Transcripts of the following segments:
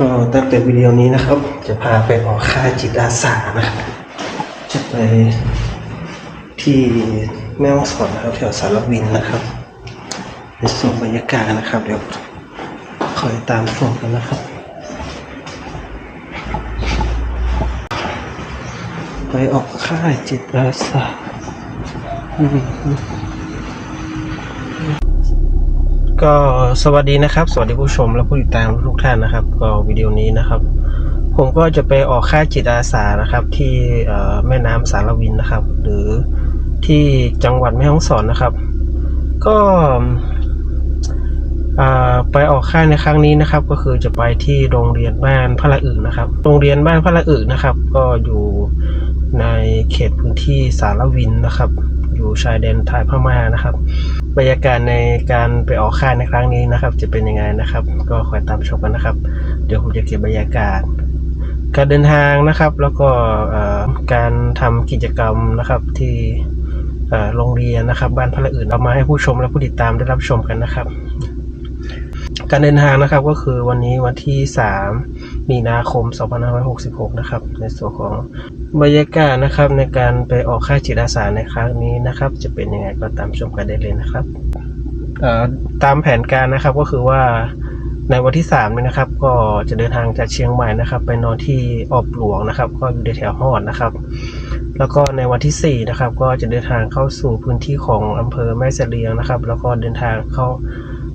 ก็ตั้งแต่วิดีโอนี้นะครับ จะพาไปออกค่ายจิตอาสานะครับจะไปที่แม่ฮ่องสอนนะครับแถวสารวินนะครับในส่วนบรรยากาศนะครับ เดี๋ยวคอยตามชมกันนะครับ ไปออกค่ายจิตอาสาอืม ก็สวัสดีนะครับ สวัสดีผู้ชมและผู้ติดตามทุกท่านนะครับ ก็วิดีโอนี้นะครับ ผมก็จะไปออกค่ายจิตอาสานะครับ ที่แม่น้ำสารวินนะครับ หรือที่จังหวัดแม่ฮ่องสอนนะครับ ก็ไปออกค่ายในครั้งนี้นะครับ ก็คือจะไปที่โรงเรียนบ้านพระละอึนะครับ โรงเรียนบ้านพระละอึนะครับ ก็อยู่ในเขตพื้นที่สารวินนะครับ อยู่ชายแดนไทยพม่านะครับ บรรยากาศในการไปออกค่ายในครั้งนี้นะครับ จะเป็นยังไงนะครับ ก็คอยตามชมกันนะครับ เดี๋ยวผมจะเก็บบรรยากาศ การเดินทางนะครับ แล้วก็การทำกิจกรรมนะครับที่โรงเรียนนะครับ บ้านพระละอื่นเอามาให้ผู้ชมและผู้ติดตามได้รับชมกันนะครับ การเดินทางนะครับก็คือวันนี้วันที่ 3 มีนาคม 2566 นะครับ ในส่วนของบรรยากาศนะครับในการไปออกค่ายจิตอาสาในครั้งนี้นะครับ จะเป็นยังไงก็ตามชมกันได้เลยนะครับตามแผนการนะครับก็คือว่าในวันที่3เนี่ยนะครับ ก็จะเดินทางจากเชียงใหม่นะครับ ไปนอนที่ออบหลวงนะครับ ก็อยู่ในแถวฮอดนะครับ แล้วก็ในวันที่4นะครับ ก็จะเดินทางเข้าสู่พื้นที่ของอำเภอแม่เสลียงนะครับ แล้วก็เดินทางเข้า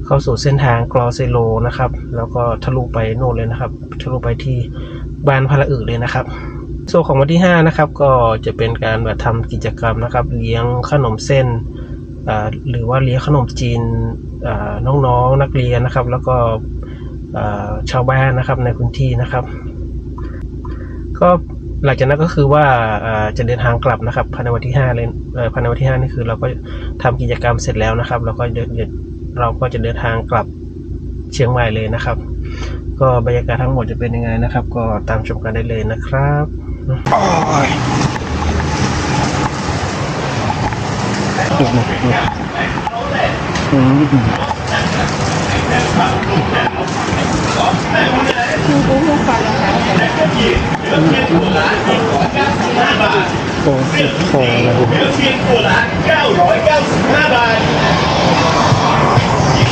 เข้าสู่เส้นทางกรอเซโลนะครับ แล้วก็ทะลุไปโน่นเลยนะครับ ทะลุไปที่บ้านพระอึเลยนะครับส่ของวันที่ 5 นะครับ ก็จะเป็นการแบบทำกิจกรรมนะครับ เลี้ยงขนมเส้นหรือว่าเลี้ยงขนมจีนอ่าน้องๆนักเรียนนะครับ แล้วก็ชาวบ้านนะครับในพื้นที่นะครับ ก็หลังจากนั้นก็คือว่าจะเดินทางกลับนะครับภายในวันที่ห้าเลยภายในวันที่ห้านี่คือเราก็ทำกิจกรรมเสร็จแล้วนะครับแล้วก็เดินเดิน เราก็จะเดินทางกลับเชียงใหม่เลยนะครับ ก็บรรยากาศทั้งหมดจะเป็นยังไงนะครับ ก็ตามชมกันได้เลยนะครับโอ้ยอืมโอ้เจ็บคอเลยเหลือเพียงตัวละ995 บาท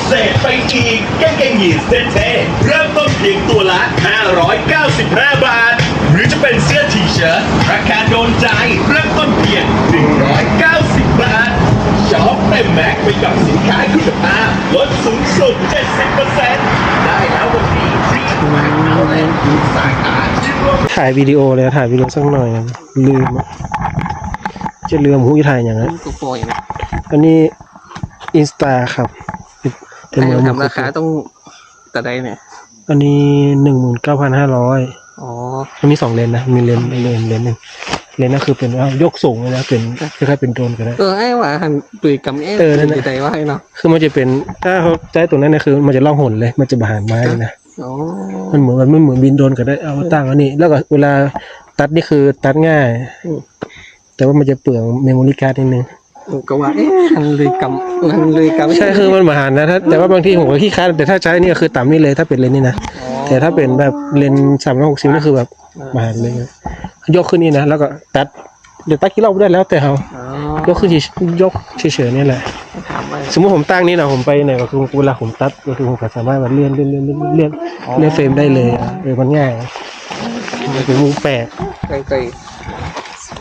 เศษไปอีกกางเกงยีนส์เท่ๆเริ่มต้นเพียงตัวละ 595 บาท หรือจะเป็นเสื้อทีเชิ้ตราคาโดนใจเริ่มต้นเพียง 190 บาทช็อปเต็มแม็กซ์ไปกับสินค้าคุณภาพลดสูงสุด 70%ได้แล้ววันนี้ที่แม็กซ์เอาเลยสาขาที่ร่วมถ่ายวิดีโอเลยถ่ายวิดีโอสักหน่อยนะลืมอะจะลืมหูจะถ่ายอย่างนั้นกูโปรยนะอันนี้อินสตาครับ เป็นเหมือนทำราคาต้องแต่ใดเนี่ย อันนี้หนึ่งหมื่นเก้าพันห้าร้อยอ๋อ มันมีสองเลนนะ มีเลนเลนเลนหนึ่งเลนนั่นคือเป็นว่ายกสูงเลยนะเป็นคล้ายๆเป็นโดรนก็ได้เออไอ้หว่าหันตุยกำเอ๊ะเออนั่นน่ะใจว่าให้เนาะคือมันจะเป็นถ้าเขาใช้ตรงนั้นนะคือ มันจะล่องหนเลย มันจะบาหานไม้เลยนะอ๋อมันเหมือนมันไม่เหมือนบินโดรนก็ได้เอามาตั้งอันนี้ แล้วก็เวลาตัดนี่คือตัดง่าย แต่ว่ามันจะเปลืองเมมโมรี่การ์ดนิดนึง ก็ว่าเอ๊ะหันเลยกำหันเลยกำใช่คือมันมาหารนะถ้าแต่ว่าบางทีผมก็ขี้ค้านแต่ถ้าใช้นี่ก็คือต่ำนี่เลยถ้าเป็นเลนนี่นะอ๋อแต่ถ้าเป็นแบบเลนสามร้อยหกสิบนี่คือแบบมาหารเลยนะยกขึ้นนี่นะแล้วก็ตัดเดี๋ยวตัดกี่รอบได้แล้วแต่เขาอ๋อยกขึ้นเฉยยกเฉยๆนี่แหละถามว่าสมมติผมตั้งนี่นะผมไปไหนก็คือเวลาผมตัดก็คือผมก็สามารถแบบเลื่อนเลื่อนเลื่อนเลื่อนเลื่อนเลื่อนเฟรมได้เลยอะเออมันง่ายมันเป็นมุมแปลกไกลไกล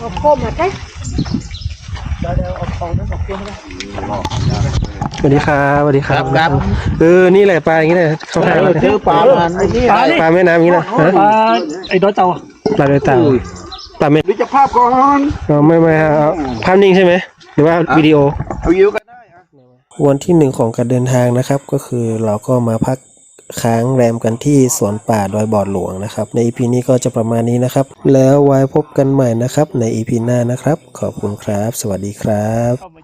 ก็บตังค์สิสวัสดีครับสวัสดีครับเออนี่แหละปลาอย่างนี้เลยเขาถ่ายมาชื่อปลามันไอ้นี่ปลาปลาแม่น้ำอย่างนี้นะฮะปลาไอ้ดอยเต่าปลาโดยเต่าปลาแม่หรือจะภาพก่อนอ๋อไม่ไม่ฮะเอาภาพนิ่งใช่ไหมหรือว่าวิดีโอเอายิวกันได้อะวันที่หนึ่งของการเดินทางนะครับ ก็คือเราก็มาพัก ค้างแรมกันที่สวนป่าดอยบอดหลวงนะครับ ใน EP นี้ก็จะประมาณนี้นะครับ แล้วไว้พบกันใหม่นะครับ ใน EP หน้านะครับ ขอบคุณครับ สวัสดีครับ